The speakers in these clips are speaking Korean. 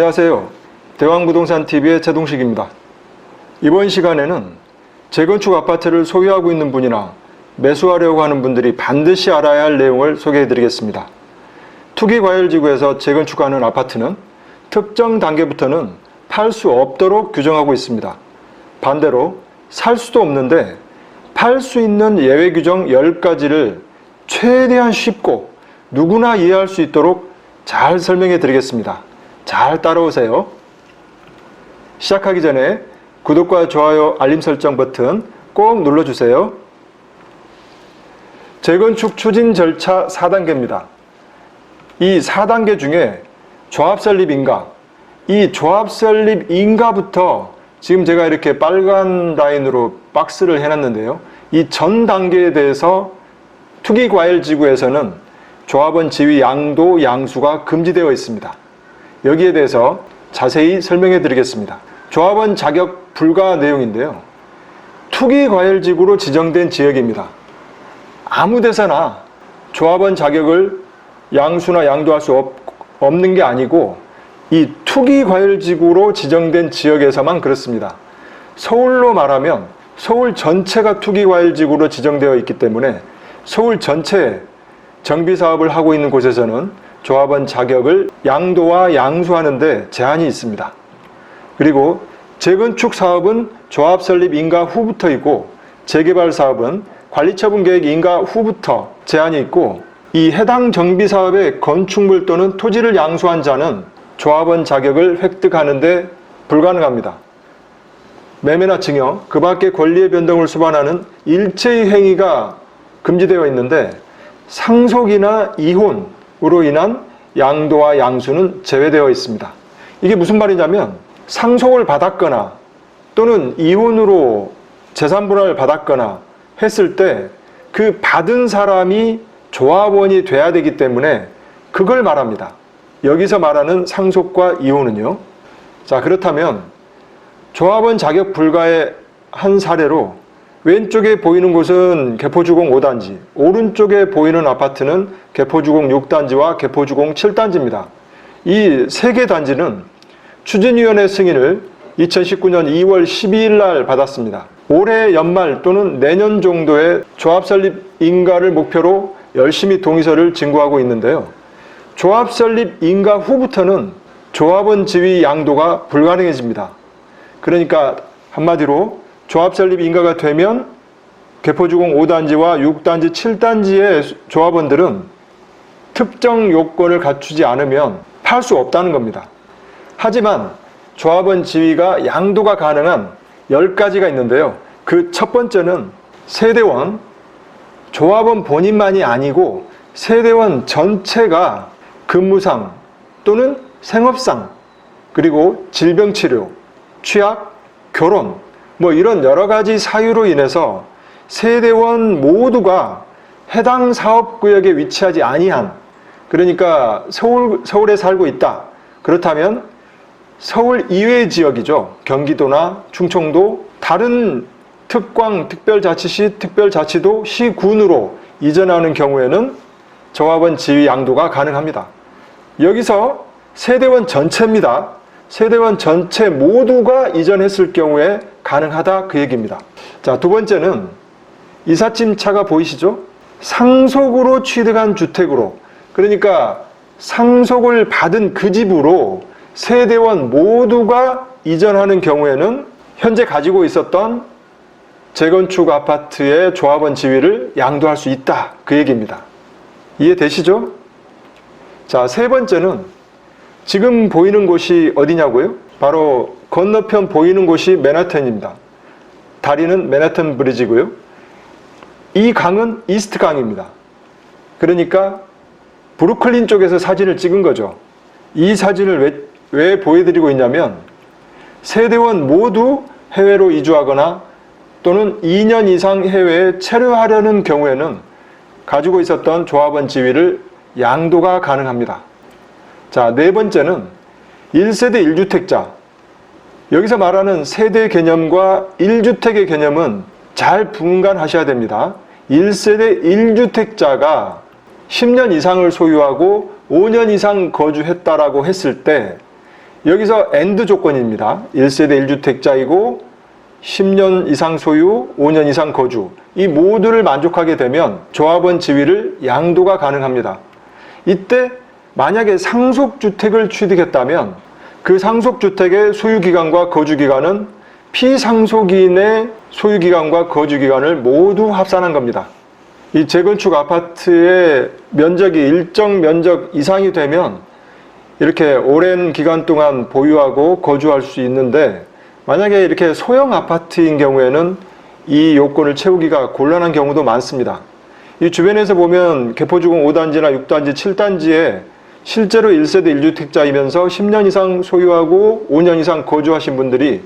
안녕하세요. 대왕부동산TV의 최동식입니다. 이번 시간에는 재건축 아파트를 소유하고 있는 분이나 매수하려고 하는 분들이 반드시 알아야 할 내용을 소개해 드리겠습니다. 투기과열지구에서 재건축하는 아파트는 특정 단계부터는 팔 수 없도록 규정하고 있습니다. 반대로 살 수도 없는데 팔 수 있는 예외 규정 10가지를 최대한 쉽고 누구나 이해할 수 있도록 잘 설명해 드리겠습니다. 잘 따라오세요. 시작하기 전에 구독과 좋아요, 알림 설정 버튼 꼭 눌러주세요. 재건축 추진 절차 4단계입니다. 이 4단계 중에 조합 설립 인가, 이 조합 설립 인가부터 지금 제가 이렇게 빨간 라인으로 박스를 해놨는데요. 이 전 단계에 대해서 투기과열지구에서는 조합원 지위 양도 양수가 금지되어 있습니다. 여기에 대해서 자세히 설명해 드리겠습니다. 조합원 자격 불가 내용인데요. 투기 과열지구로 지정된 지역입니다. 아무 데서나 조합원 자격을 양수나 양도할 수 없, 없는 게 아니고 이 투기 과열지구로 지정된 지역에서만 그렇습니다. 서울로 말하면 서울 전체가 투기 과열지구로 지정되어 있기 때문에 서울 전체에 정비 사업을 하고 있는 곳에서는 조합원 자격을 양도와 양수하는데 제한이 있습니다. 그리고 재건축 사업은 조합 설립 인가 후부터 있고 재개발 사업은 관리처분 계획 인가 후부터 제한이 있고 이 해당 정비 사업의 건축물 또는 토지를 양수한 자는 조합원 자격을 획득하는데 불가능합니다. 매매나 증여, 그 밖의 권리의 변동을 수반하는 일체의 행위가 금지되어 있는데 상속이나 이혼 으로 인한 양도와 양수는 제외되어 있습니다. 이게 무슨 말이냐면 상속을 받았거나 또는 이혼으로 재산 분할을 받았거나 했을 때 그 받은 사람이 조합원이 돼야 되기 때문에 그걸 말합니다. 여기서 말하는 상속과 이혼은요. 자, 그렇다면 조합원 자격 불가의 한 사례로 왼쪽에 보이는 곳은 개포주공 5단지, 오른쪽에 보이는 아파트는 개포주공 6단지와 개포주공 7단지입니다. 이 세 개 단지는 추진위원회 승인을 2019년 2월 12일 날 받았습니다. 올해 연말 또는 내년 정도에 조합 설립 인가를 목표로 열심히 동의서를 진구하고 있는데요. 조합 설립 인가 후부터는 조합원 지위 양도가 불가능해집니다. 그러니까 한마디로 조합 설립 인가가 되면 개포주공 5단지와 6단지, 7단지의 조합원들은 특정 요건을 갖추지 않으면 팔 수 없다는 겁니다. 하지만 조합원 지위가 양도가 가능한 10가지가 있는데요. 그 첫 번째는 세대원, 조합원 본인만이 아니고 세대원 전체가 근무상 또는 생업상 그리고 질병치료, 취약, 결혼 뭐 이런 여러 가지 사유로 인해서 세대원 모두가 해당 사업구역에 위치하지 아니한 그러니까 서울, 서울에 살고 있다. 그렇다면 서울 이외 지역이죠. 경기도나 충청도 다른 특광, 특별자치시, 특별자치도 시군으로 이전하는 경우에는 조합원 지위 양도가 가능합니다. 여기서 세대원 전체입니다. 세대원 전체 모두가 이전했을 경우에 가능하다 그 얘기입니다. 자, 두 번째는 이삿짐 차가 보이시죠? 상속으로 취득한 주택으로 그러니까 상속을 받은 그 집으로 세대원 모두가 이전하는 경우에는 현재 가지고 있었던 재건축 아파트의 조합원 지위를 양도할 수 있다. 그 얘기입니다. 이해되시죠? 자, 세 번째는 지금 보이는 곳이 어디냐고요? 바로 건너편 보이는 곳이 맨하탄입니다. 다리는 맨하탄 브리지고요. 이 강은 이스트 강입니다. 그러니까 브루클린 쪽에서 사진을 찍은 거죠. 이 사진을 왜, 왜 보여드리고 있냐면 세대원 모두 해외로 이주하거나 또는 2년 이상 해외에 체류하려는 경우에는 가지고 있었던 조합원 지위를 양도가 가능합니다. 자, 네 번째는 1세대 1주택자. 여기서 말하는 세대 개념과 1주택의 개념은 잘 분간하셔야 됩니다. 1세대 1주택자가 10년 이상을 소유하고 5년 이상 거주했다라고 했을 때 여기서 엔드 조건입니다. 1세대 1주택자이고 10년 이상 소유, 5년 이상 거주. 이 모두를 만족하게 되면 조합원 지위를 양도가 가능합니다. 이때 만약에 상속주택을 취득했다면 그 상속주택의 소유기간과 거주기간은 피상속인의 소유기간과 거주기간을 모두 합산한 겁니다. 이 재건축 아파트의 면적이 일정 면적 이상이 되면 이렇게 오랜 기간 동안 보유하고 거주할 수 있는데 만약에 이렇게 소형 아파트인 경우에는 이 요건을 채우기가 곤란한 경우도 많습니다. 이 주변에서 보면 개포주공 5단지나 6단지, 7단지에 실제로 1세대 1주택자이면서 10년 이상 소유하고 5년 이상 거주하신 분들이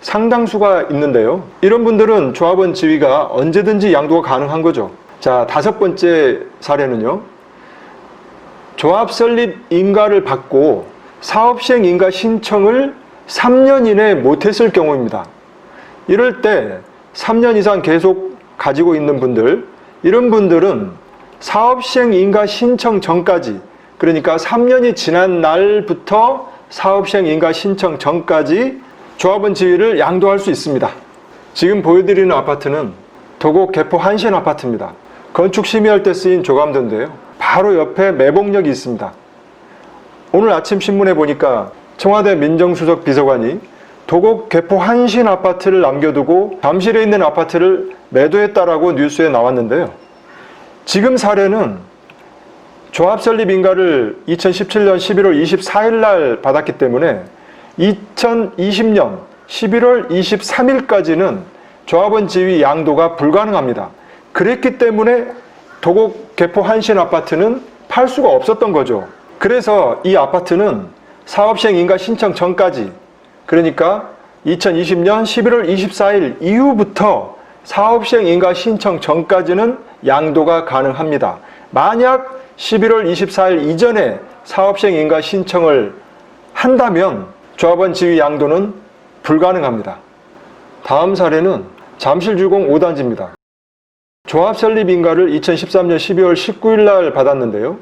상당수가 있는데요. 이런 분들은 조합원 지위가 언제든지 양도가 가능한 거죠. 자, 다섯 번째 사례는요. 조합 설립 인가를 받고 사업 시행 인가 신청을 3년 이내에 못했을 경우입니다. 이럴 때 3년 이상 계속 가지고 있는 분들, 이런 분들은 사업 시행 인가 신청 전까지, 그러니까 3년이 지난 날부터 사업 시행 인가 신청 전까지 조합원 지위를 양도할 수 있습니다. 지금 보여드리는 아파트는 도곡 개포 한신 아파트입니다. 건축 심의할 때 쓰인 조감도인데요. 바로 옆에 매봉역이 있습니다. 오늘 아침 신문에 보니까 청와대 민정수석 비서관이 도곡 개포 한신 아파트를 남겨두고 잠실에 있는 아파트를 매도했다라고 뉴스에 나왔는데요. 지금 사례는 조합 설립 인가를 2017년 11월 24일 날 받았기 때문에 2020년 11월 23일까지는 조합원 지위 양도가 불가능합니다. 그랬기 때문에 도곡 개포 한신 아파트는 팔 수가 없었던 거죠. 그래서 이 아파트는 사업 시행 인가 신청 전까지 그러니까 2020년 11월 24일 이후부터 사업 시행 인가 신청 전까지는 양도가 가능합니다. 만약 11월 24일 이전에 사업 시행 인가 신청을 한다면 조합원 지위 양도는 불가능합니다. 다음 사례는 잠실주공 5단지입니다. 조합 설립 인가를 2013년 12월 19일 날 받았는데요.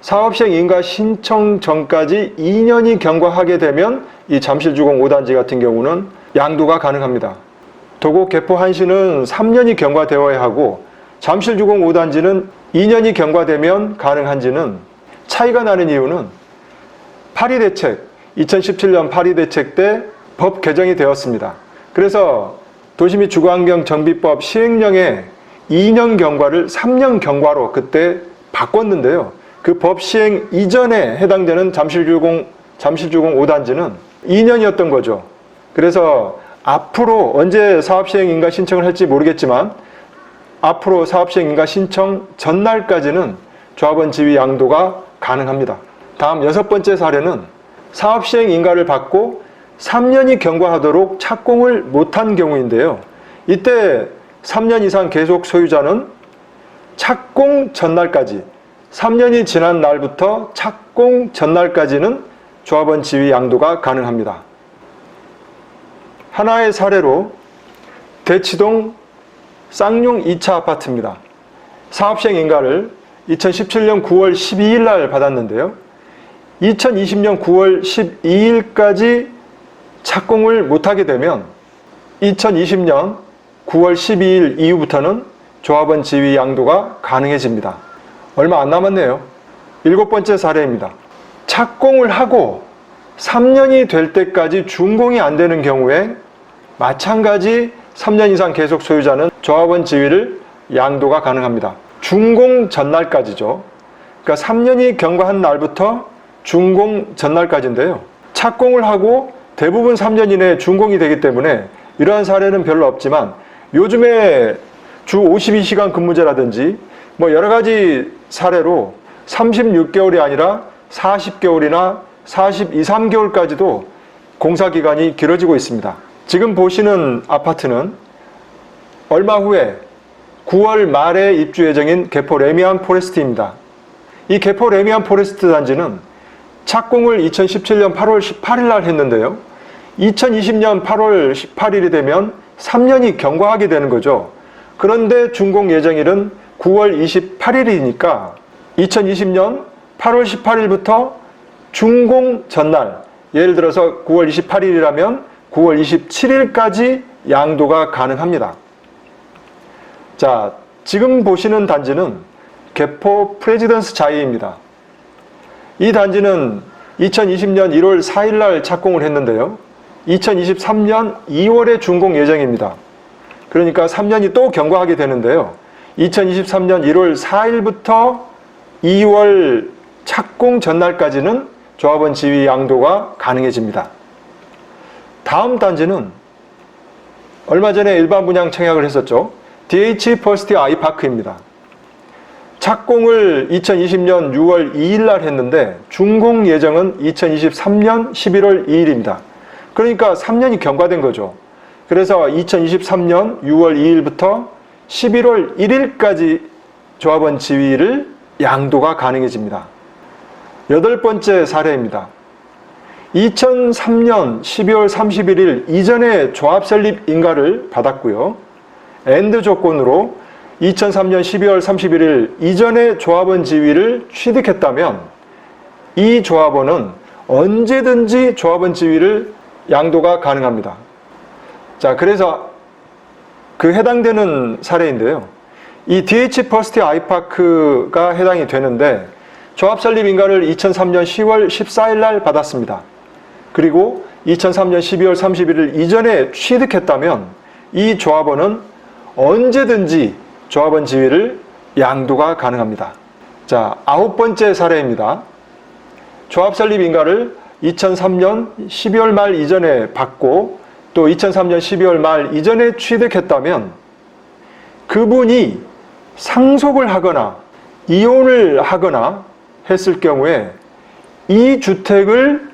사업 시행 인가 신청 전까지 2년이 경과하게 되면 이 잠실주공 5단지 같은 경우는 양도가 가능합니다. 도곡 개포 한시는 3년이 경과되어야 하고 잠실주공 5단지는 2년이 경과되면 가능한지는 차이가 나는 이유는 파리 대책 2017년 파리 대책 때 법 개정이 되었습니다. 그래서 도시 및 주거환경 정비법 시행령에 2년 경과를 3년 경과로 그때 바꿨는데요. 그 법 시행 이전에 해당되는 잠실주공 잠실주공 5단지는 2년이었던 거죠. 그래서 앞으로 언제 사업 시행 인가 신청을 할지 모르겠지만 앞으로 사업 시행 인가 신청 전날까지는 조합원 지위 양도가 가능합니다. 다음 여섯 번째 사례는 사업 시행 인가를 받고 3년이 경과하도록 착공을 못한 경우인데요. 이때 3년 이상 계속 소유자는 착공 전날까지 3년이 지난 날부터 착공 전날까지는 조합원 지위 양도가 가능합니다. 하나의 사례로 대치동 쌍용 2차 아파트입니다. 사업시행 인가를 2017년 9월 12일 날 받았는데요. 2020년 9월 12일까지 착공을 못하게 되면 2020년 9월 12일 이후부터는 조합원 지위 양도가 가능해집니다. 얼마 안 남았네요. 일곱 번째 사례입니다. 착공을 하고 3년이 될 때까지 준공이 안 되는 경우에 마찬가지 3년 이상 계속 소유자는 조합원 지위를 양도가 가능합니다. 준공 전날까지죠. 그러니까 3년이 경과한 날부터 준공 전날까지인데요. 착공을 하고 대부분 3년 이내에 준공이 되기 때문에 이러한 사례는 별로 없지만 요즘에 주 52시간 근무제라든지 뭐 여러 가지 사례로 36개월이 아니라 40개월이나 42, 3개월까지도 공사 기간이 길어지고 있습니다. 지금 보시는 아파트는 얼마 후에 9월 말에 입주 예정인 개포 레미안 포레스트입니다. 이 개포 레미안 포레스트 단지는 착공을 2017년 8월 18일 날 했는데요. 2020년 8월 18일이 되면 3년이 경과하게 되는 거죠. 그런데 준공 예정일은 9월 28일이니까 2020년 8월 18일부터 준공 전날 예를 들어서 9월 28일이라면 9월 27일까지 양도가 가능합니다. 자, 지금 보시는 단지는 개포 프레지던스 자이입니다. 이 단지는 2020년 1월 4일 날 착공을 했는데요. 2023년 2월에 준공 예정입니다. 그러니까 3년이 또 경과하게 되는데요. 2023년 1월 4일부터 2월 착공 전날까지는 조합원 지위 양도가 가능해집니다. 다음 단지는 얼마 전에 일반 분양 청약을 했었죠. DH 퍼스트 아이파크입니다. 착공을 2020년 6월 2일 날 했는데 준공 예정은 2023년 11월 2일입니다. 그러니까 3년이 경과된 거죠. 그래서 2023년 6월 2일부터 11월 1일까지 조합원 지위를 양도가 가능해집니다. 여덟 번째 사례입니다. 2003년 12월 31일 이전에 조합 설립 인가를 받았고요. 엔드 조건으로 2003년 12월 31일 이전에 조합원 지위를 취득했다면 이 조합원은 언제든지 조합원 지위를 양도가 가능합니다. 자, 그래서 그 해당되는 사례인데요. 이 DH 퍼스트 아이파크가 해당이 되는데 조합 설립 인가를 2003년 10월 14일 날 받았습니다. 그리고 2003년 12월 31일 이전에 취득했다면 이 조합원은 언제든지 조합원 지위를 양도가 가능합니다. 자, 아홉 번째 사례입니다. 조합 설립 인가를 2003년 12월 말 이전에 받고 또 2003년 12월 말 이전에 취득했다면 그분이 상속을 하거나 이혼을 하거나 했을 경우에 이 주택을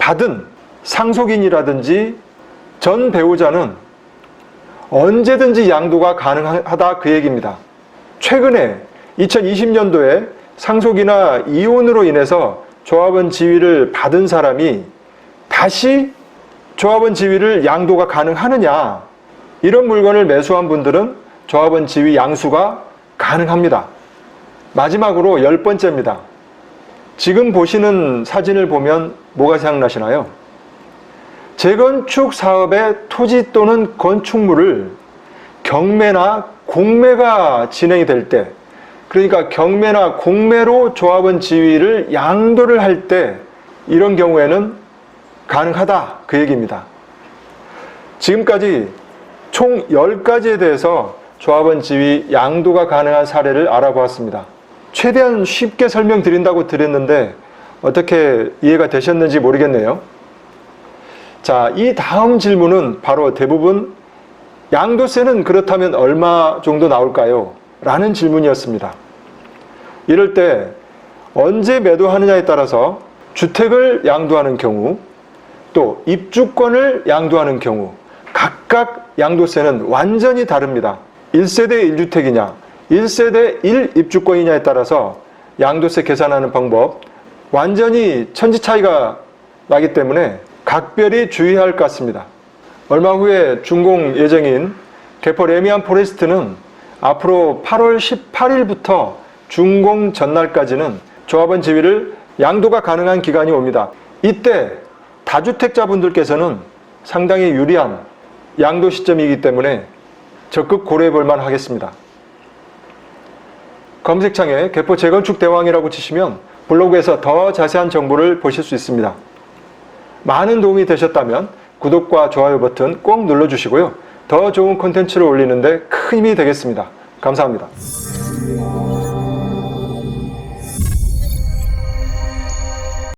받은 상속인이라든지 전 배우자는 언제든지 양도가 가능하다 그 얘기입니다. 최근에 2020년도에 상속이나 이혼으로 인해서 조합원 지위를 받은 사람이 다시 조합원 지위를 양도가 가능하느냐 이런 물건을 매수한 분들은 조합원 지위 양수가 가능합니다. 마지막으로 열 번째입니다. 지금 보시는 사진을 보면 뭐가 생각나시나요? 재건축 사업의 토지 또는 건축물을 경매나 공매가 진행이 될 때, 그러니까 경매나 공매로 조합원 지위를 양도를 할 때, 이런 경우에는 가능하다. 그 얘기입니다. 지금까지 총 10가지에 대해서 조합원 지위 양도가 가능한 사례를 알아보았습니다. 최대한 쉽게 설명드린다고 드렸는데 어떻게 이해가 되셨는지 모르겠네요. 자, 이 다음 질문은 바로 대부분 양도세는 그렇다면 얼마 정도 나올까요? 라는 질문이었습니다. 이럴 때 언제 매도하느냐에 따라서 주택을 양도하는 경우 또 입주권을 양도하는 경우 각각 양도세는 완전히 다릅니다. 1세대 1주택이냐, 1세대 1입주권이냐에 따라서 양도세 계산하는 방법 완전히 천지 차이가 나기 때문에 각별히 주의할 것 같습니다. 얼마 후에 준공 예정인 개포 레미안 포레스트는 앞으로 8월 18일부터 준공 전날까지는 조합원 지위를 양도가 가능한 기간이 옵니다. 이때 다주택자분들께서는 상당히 유리한 양도 시점이기 때문에 적극 고려해 볼 만 하겠습니다. 검색창에 개포 재건축 대왕이라고 치시면 블로그에서 더 자세한 정보를 보실 수 있습니다. 많은 도움이 되셨다면 구독과 좋아요 버튼 꼭 눌러주시고요. 더 좋은 콘텐츠를 올리는데 큰 힘이 되겠습니다. 감사합니다.